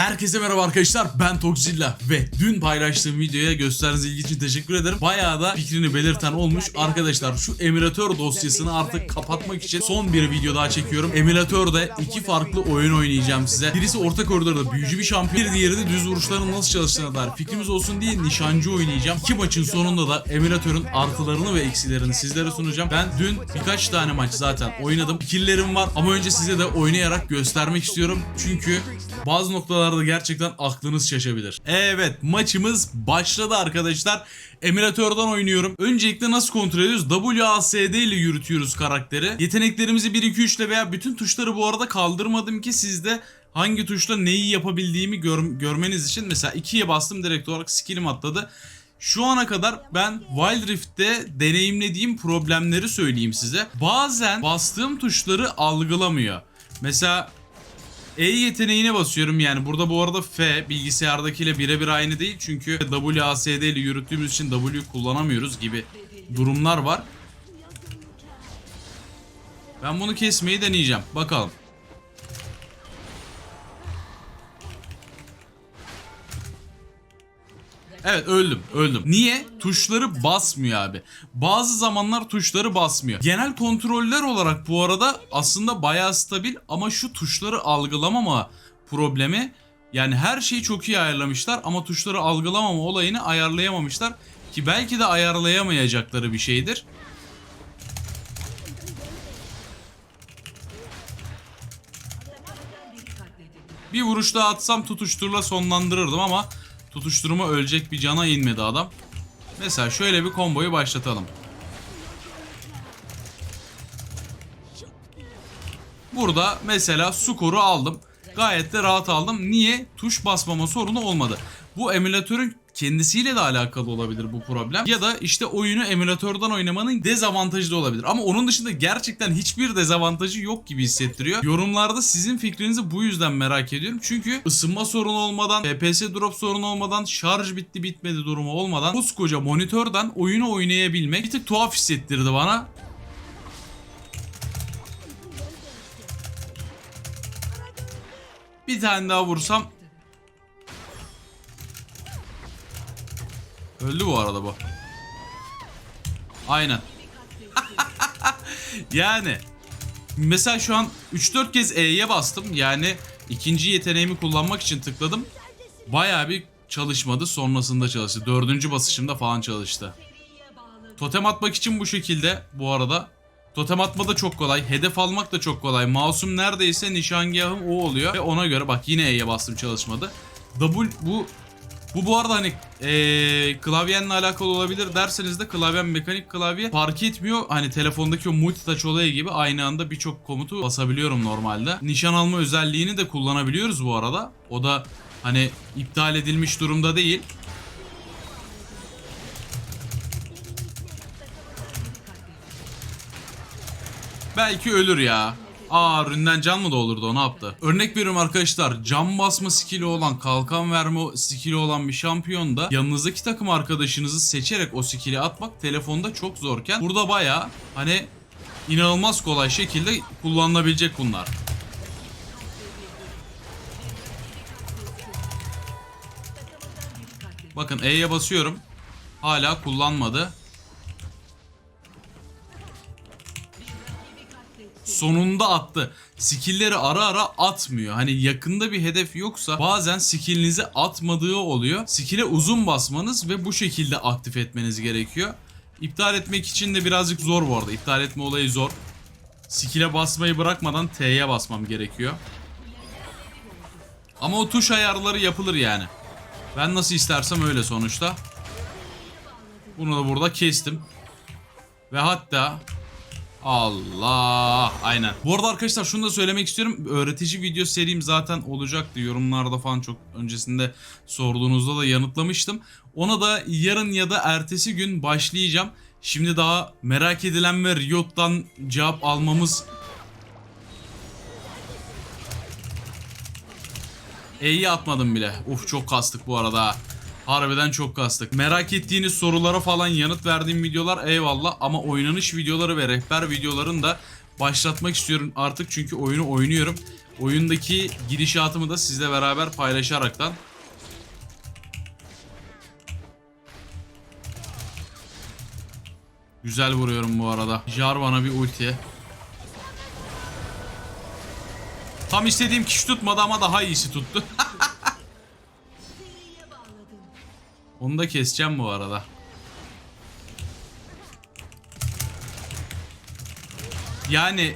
Herkese merhaba arkadaşlar ben Toxilla ve dün paylaştığım videoya gösterdiğiniz ilgi için teşekkür ederim. Bayağı da fikrini belirten olmuş. Arkadaşlar şu emülatör dosyasını artık kapatmak için son bir video daha çekiyorum. Emülatörde iki farklı oyun oynayacağım size. Birisi orta koridorda büyücü bir şampiyon, bir diğeri de düz vuruşların nasıl çalıştığına dair fikrimiz olsun diye nişancı oynayacağım. İki maçın sonunda da emülatörün artılarını ve eksilerini sizlere sunacağım. Ben dün birkaç tane maç zaten oynadım. Fikirlerim var ama önce size de oynayarak göstermek istiyorum. Çünkü bazı noktalarda gerçekten aklınız şaşabilir. Evet maçımız başladı arkadaşlar. Emülatörden oynuyorum. Öncelikle nasıl kontrol ediyoruz? WASD ile yürütüyoruz karakteri. Yeteneklerimizi 1-2-3 ile veya bütün tuşları bu arada kaldırmadım ki sizde hangi tuşla neyi yapabildiğimi gör- görmeniz için. Mesela 2'ye bastım direkt olarak skillim atladı. Şu ana kadar ben Wild Rift'te deneyimlediğim problemleri söyleyeyim size. Bazen bastığım tuşları algılamıyor. Mesela E yeteneğine basıyorum yani burada bu arada F bilgisayardakiyle birebir aynı değil çünkü WASD ile yürüttüğümüz için W kullanamıyoruz gibi durumlar var. Ben bunu kesmeyi deneyeceğim. Bakalım. Evet öldüm öldüm. Niye? Tuşları basmıyor abi. Bazı zamanlar tuşları basmıyor. Genel kontroller olarak bu arada aslında bayağı stabil ama şu tuşları algılamama problemi yani her şeyi çok iyi ayarlamışlar ama tuşları algılamama olayını ayarlayamamışlar ki belki de ayarlayamayacakları bir şeydir. Bir vuruş daha atsam tutuşturla sonlandırırdım ama tutuşturma ölecek bir cana inmedi adam. Mesela şöyle bir komboyu başlatalım. Burada mesela skoru aldım. Gayet de rahat aldım. Niye? Tuş basmama sorunu olmadı. Bu emülatörün kendisiyle de alakalı olabilir bu problem. Ya da işte oyunu emülatörden oynamanın dezavantajı da olabilir. Ama onun dışında gerçekten hiçbir dezavantajı yok gibi hissettiriyor. Yorumlarda sizin fikrinizi bu yüzden merak ediyorum. Çünkü ısınma sorunu olmadan, FPS drop sorunu olmadan, şarj bitti bitmedi durumu olmadan koskoca monitörden oyunu oynayabilmek bir tık tuhaf hissettirdi bana. Bir tane daha vursam Öldü bu arada bu. Aynen. yani mesela şu an 3-4 kez E'ye bastım. Yani ikinci yeteneğimi kullanmak için tıkladım. Bayağı bir çalışmadı. Sonrasında çalıştı. Dördüncü basışımda falan çalıştı. Totem atmak için bu şekilde bu arada. Totem atma da çok kolay. Hedef almak da çok kolay. Masum neredeyse nişangahım o oluyor. Ve ona göre bak yine E'ye bastım çalışmadı. Double bu bu bu arada hani eee klavyenle alakalı olabilir derseniz de klavyen mekanik klavye fark etmiyor. Hani telefondaki o multitouch olayı gibi aynı anda birçok komutu basabiliyorum normalde. Nişan alma özelliğini de kullanabiliyoruz bu arada. O da hani iptal edilmiş durumda değil. Belki ölür ya. Aa ründen can mı doldurdu o ne yaptı? Örnek veriyorum arkadaşlar can basma skill'i olan kalkan verme skill'i olan bir şampiyon da yanınızdaki takım arkadaşınızı seçerek o skill'i atmak telefonda çok zorken burada baya hani inanılmaz kolay şekilde kullanılabilecek bunlar. Bakın E'ye basıyorum. Hala kullanmadı. Sonunda attı. Skill'leri ara ara atmıyor. Hani yakında bir hedef yoksa bazen skill'inizi atmadığı oluyor. Skill'e uzun basmanız ve bu şekilde aktif etmeniz gerekiyor. İptal etmek için de birazcık zor bu arada. İptal etme olayı zor. Skill'e basmayı bırakmadan T'ye basmam gerekiyor. Ama o tuş ayarları yapılır yani. Ben nasıl istersem öyle sonuçta. Bunu da burada kestim. Ve hatta Allah aynen. Bu arada arkadaşlar şunu da söylemek istiyorum. Öğretici video serim zaten olacaktı. Yorumlarda falan çok öncesinde sorduğunuzda da yanıtlamıştım. Ona da yarın ya da ertesi gün başlayacağım. Şimdi daha merak edilen ve Riot'tan cevap almamız E'yi atmadım bile. Uf çok kastık bu arada. Harbiden çok kastık. Merak ettiğiniz sorulara falan yanıt verdiğim videolar eyvallah ama oynanış videoları ve rehber videolarını da başlatmak istiyorum artık çünkü oyunu oynuyorum. oyundaki gidişatımı da sizle beraber paylaşaraktan Güzel vuruyorum bu arada. Jarvan'a bir ulti. Tam istediğim kişi tutmadı ama daha iyisi tuttu. Onu da keseceğim bu arada. Yani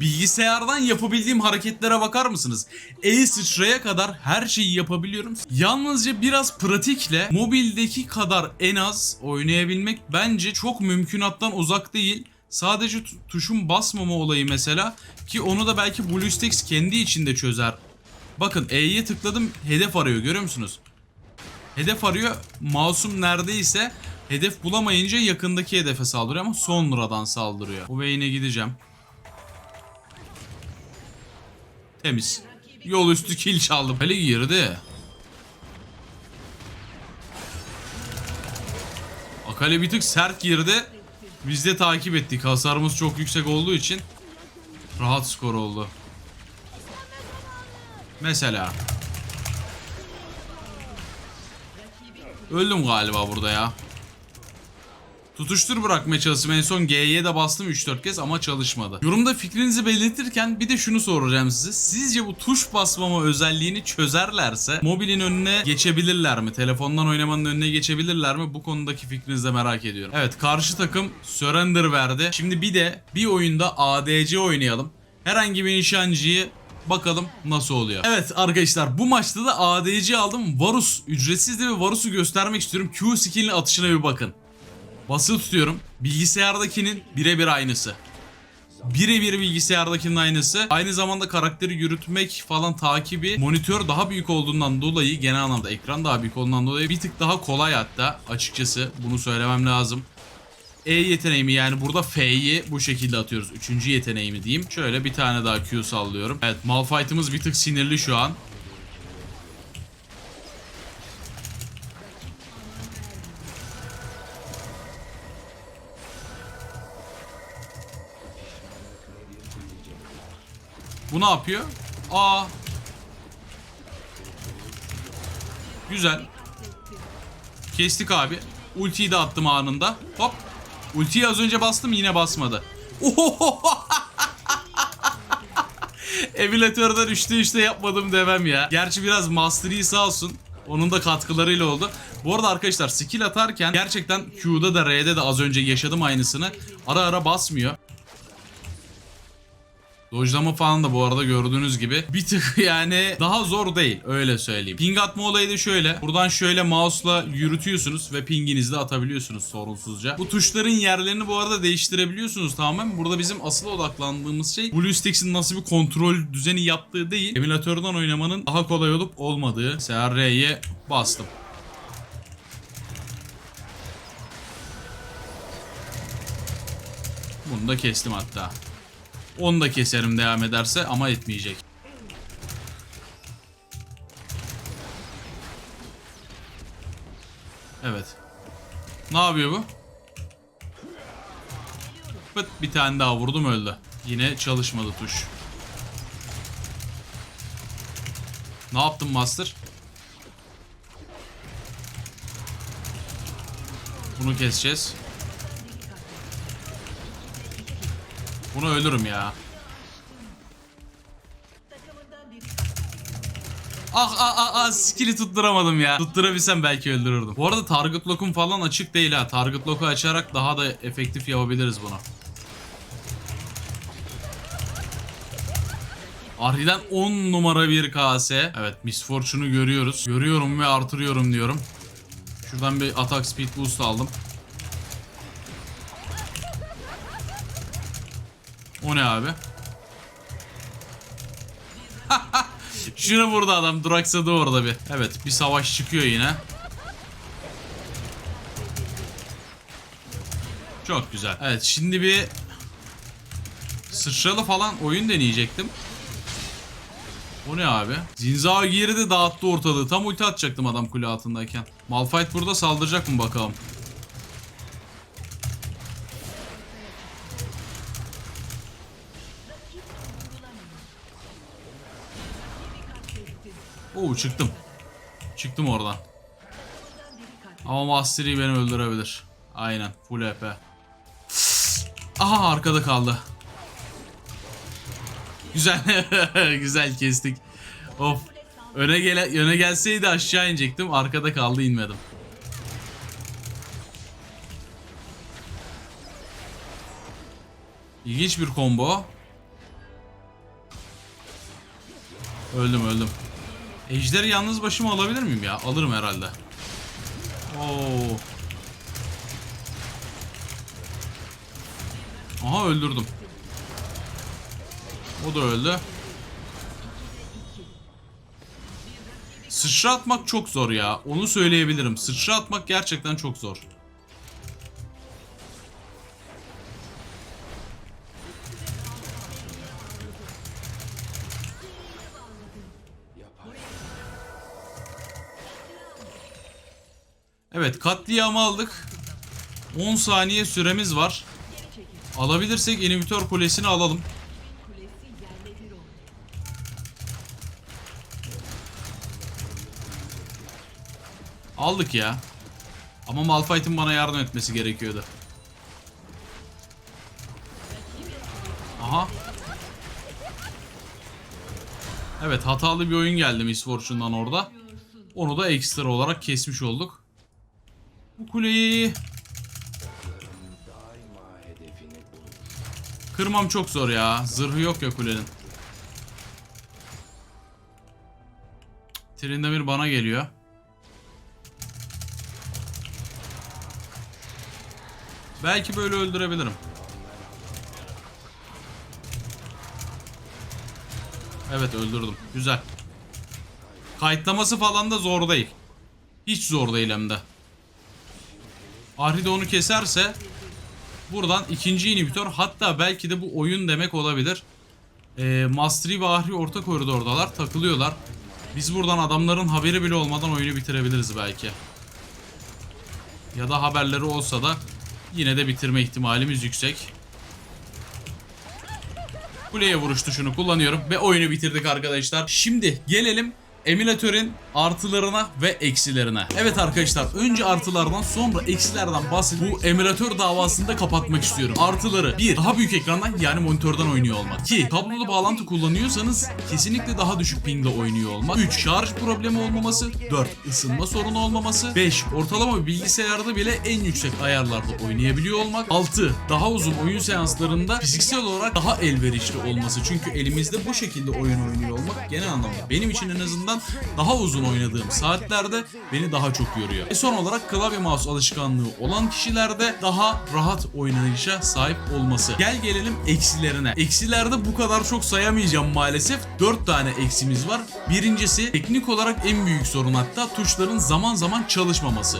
bilgisayardan yapabildiğim hareketlere bakar mısınız? E sıçraya kadar her şeyi yapabiliyorum. Yalnızca biraz pratikle mobildeki kadar en az oynayabilmek bence çok mümkünattan uzak değil. Sadece tu- tuşun basmama olayı mesela ki onu da belki BlueStacks kendi içinde çözer. Bakın E'ye tıkladım hedef arıyor görüyor musunuz? Hedef arıyor. Masum neredeyse hedef bulamayınca yakındaki hedefe saldırıyor ama sonradan saldırıyor. Bu beyine gideceğim. Temiz. Yol üstü kill çaldım. Hele girdi. Akale bir tık sert girdi. Biz de takip ettik. Hasarımız çok yüksek olduğu için rahat skor oldu. Mesela. Öldüm galiba burada ya. Tutuştur bırakmaya çalıştım. En son G'ye de bastım 3-4 kez ama çalışmadı. Yorumda fikrinizi belirtirken bir de şunu soracağım size. Sizce bu tuş basmama özelliğini çözerlerse mobilin önüne geçebilirler mi? Telefondan oynamanın önüne geçebilirler mi? Bu konudaki fikrinizi de merak ediyorum. Evet karşı takım surrender verdi. Şimdi bir de bir oyunda ADC oynayalım. Herhangi bir nişancıyı Bakalım nasıl oluyor. Evet arkadaşlar bu maçta da ADC aldım. Varus ücretsizdi ve Varus'u göstermek istiyorum. Q skill'in atışına bir bakın. Basılı tutuyorum. Bilgisayardakinin birebir aynısı. Birebir bilgisayardakinin aynısı. Aynı zamanda karakteri yürütmek falan takibi monitör daha büyük olduğundan dolayı genel anlamda ekran daha büyük olduğundan dolayı bir tık daha kolay hatta açıkçası bunu söylemem lazım. E yeteneğimi yani burada F'yi bu şekilde atıyoruz. Üçüncü yeteneğimi diyeyim. Şöyle bir tane daha Q sallıyorum. Evet Malphite'ımız bir tık sinirli şu an. Bu ne yapıyor? Aa. Güzel. Kestik abi. Ultiyi de attım anında. Hop. Ultiyi az önce bastım yine basmadı. Emülatörden 3'te 3'te yapmadım demem ya. Gerçi biraz Master sağ olsun. Onun da katkılarıyla oldu. Bu arada arkadaşlar skill atarken gerçekten Q'da da R'de de az önce yaşadım aynısını. Ara ara basmıyor. Dojlama falan da bu arada gördüğünüz gibi bir tık yani daha zor değil öyle söyleyeyim. Ping atma olayı da şöyle. Buradan şöyle mouse'la yürütüyorsunuz ve pinginizi de atabiliyorsunuz sorunsuzca. Bu tuşların yerlerini bu arada değiştirebiliyorsunuz tamamen. Burada bizim asıl odaklandığımız şey BlueStacks'in nasıl bir kontrol düzeni yaptığı değil. Emülatörden oynamanın daha kolay olup olmadığı. Mesela R'ye bastım. Bunu da kestim hatta. Onu da keserim devam ederse ama etmeyecek. Evet. Ne yapıyor bu? Pıt bir tane daha vurdum öldü. Yine çalışmadı tuş. Ne yaptın Master? Bunu keseceğiz. Bunu ölürüm ya. Ah ah ah ah skill'i tutturamadım ya. Tutturabilsem belki öldürürdüm. Bu arada target lock'um falan açık değil ha. Target lock'u açarak daha da efektif yapabiliriz bunu. Arhi'den 10 numara bir KS. Evet Miss Fortune'u görüyoruz. Görüyorum ve artırıyorum diyorum. Şuradan bir attack speed boost aldım. O ne abi? Şunu vurdu adam duraksadı orada bir. Evet bir savaş çıkıyor yine. Çok güzel. Evet şimdi bir sıçralı falan oyun deneyecektim. O ne abi? Zinzao girdi dağıttı ortalığı. Tam ulti atacaktım adam kule altındayken. Malphite burada saldıracak mı bakalım. Oo çıktım. Çıktım oradan. Ama Mastery beni öldürebilir. Aynen. Full HP. Aha arkada kaldı. Güzel. Güzel kestik. Of. Öne gele öne gelseydi aşağı inecektim. Arkada kaldı inmedim. İlginç bir combo. Öldüm öldüm. Ejderi yalnız başıma alabilir miyim ya? Alırım herhalde. Oo. Aha öldürdüm. O da öldü. Sıçra atmak çok zor ya. Onu söyleyebilirim. Sıçra atmak gerçekten çok zor. Evet katliamı aldık. 10 saniye süremiz var. Alabilirsek inhibitör kulesini alalım. Aldık ya. Ama Malphite'in bana yardım etmesi gerekiyordu. Aha. Evet hatalı bir oyun geldi Miss Fortune'dan orada. Onu da ekstra olarak kesmiş olduk. Bu kuleyi Kırmam çok zor ya. Zırhı yok ya kulenin. Trindamir bana geliyor. Belki böyle öldürebilirim. Evet öldürdüm. Güzel. Kayıtlaması falan da zor değil. Hiç zor değil hem de. Ahri de onu keserse buradan ikinci inhibitör hatta belki de bu oyun demek olabilir. Ee, Mastery ve Ahri orta koridordalar takılıyorlar. Biz buradan adamların haberi bile olmadan oyunu bitirebiliriz belki. Ya da haberleri olsa da yine de bitirme ihtimalimiz yüksek. Kuleye vuruş tuşunu kullanıyorum ve oyunu bitirdik arkadaşlar. Şimdi gelelim emülatörün artılarına ve eksilerine. Evet arkadaşlar önce artılardan sonra eksilerden bahsedip bu emülatör davasını da kapatmak istiyorum. Artıları 1. Daha büyük ekrandan yani monitörden oynuyor olmak. 2. Kablolu bağlantı kullanıyorsanız kesinlikle daha düşük pingle oynuyor olmak. 3. Şarj problemi olmaması. 4. ısınma sorunu olmaması. 5. Ortalama bir bilgisayarda bile en yüksek ayarlarda oynayabiliyor olmak. 6. Daha uzun oyun seanslarında fiziksel olarak daha elverişli olması. Çünkü elimizde bu şekilde oyun oynuyor olmak genel anlamda benim için en azından daha uzun oynadığım saatlerde beni daha çok yoruyor. E son olarak klavye mouse alışkanlığı olan kişilerde daha rahat oynayışa sahip olması. Gel gelelim eksilerine. Eksilerde bu kadar çok sayamayacağım maalesef. 4 tane eksimiz var. Birincisi teknik olarak en büyük sorun hatta tuşların zaman zaman çalışmaması.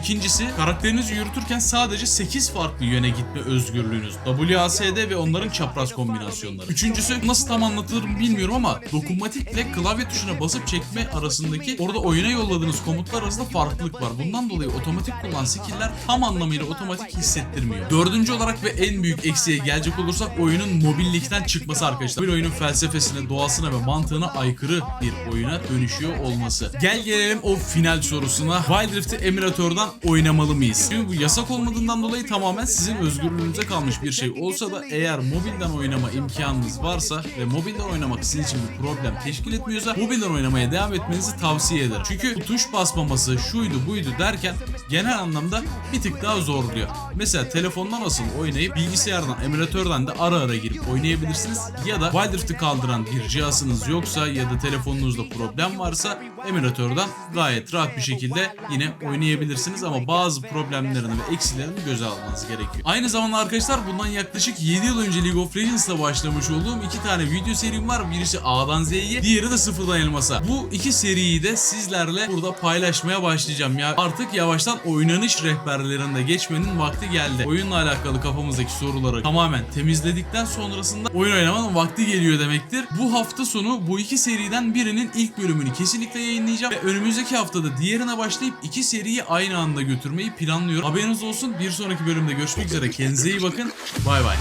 İkincisi karakterinizi yürütürken sadece 8 farklı yöne gitme özgürlüğünüz. WASD ve onların çapraz kombinasyonları. Üçüncüsü nasıl tam anlatılır bilmiyorum ama dokunmatikle klavye tuşuna basıp çekme arasındaki orada oyuna yolladığınız komutlar arasında farklılık var. Bundan dolayı otomatik kullanan skill'ler tam anlamıyla otomatik hissettirmiyor. Dördüncü olarak ve en büyük eksiğe gelecek olursak oyunun mobillikten çıkması arkadaşlar. Bir oyunun felsefesine, doğasına ve mantığına aykırı bir oyuna dönüşüyor olması. Gel gelelim o final sorusuna. Wild Rift'i emülatörden oynamalı mıyız? Çünkü bu yasak olmadığından dolayı tamamen sizin özgürlüğünüze kalmış bir şey olsa da eğer mobilden oynama imkanınız varsa ve mobilden oynamak sizin için bir problem teşkil etmiyorsa mobilden oynamaya devam etmenizi tavsiye ederim. Çünkü bu tuş basmaması şuydu buydu derken genel anlamda bir tık daha zorluyor. Mesela telefondan asıl oynayıp bilgisayardan, emülatörden de ara ara girip oynayabilirsiniz. Ya da Wild Rift'i kaldıran bir cihazınız yoksa ya da telefonunuzda problem varsa emülatörden gayet rahat bir şekilde yine oynayabilirsiniz ama bazı problemlerini ve eksilerini göze almanız gerekiyor. Aynı zamanda arkadaşlar bundan yaklaşık 7 yıl önce League of Legends'la başlamış olduğum iki tane video serim var. Birisi A'dan Z'ye, diğeri de sıfırdan elmasa. Bu iki seriyi de sizlerle burada paylaşmaya başlayacağım. Ya artık yavaştan oynanış rehberlerinde geçmenin vakti geldi. Oyunla alakalı kafamızdaki soruları tamamen temizledikten sonrasında oyun oynamanın vakti geliyor demektir. Bu hafta sonu bu iki seriden birinin ilk bölümünü kesinlikle yayınlayacağım ve önümüzdeki haftada diğerine başlayıp iki seriyi aynı anda götürmeyi planlıyorum. Haberiniz olsun. Bir sonraki bölümde görüşmek üzere. Kendinize iyi bakın. Bay bay.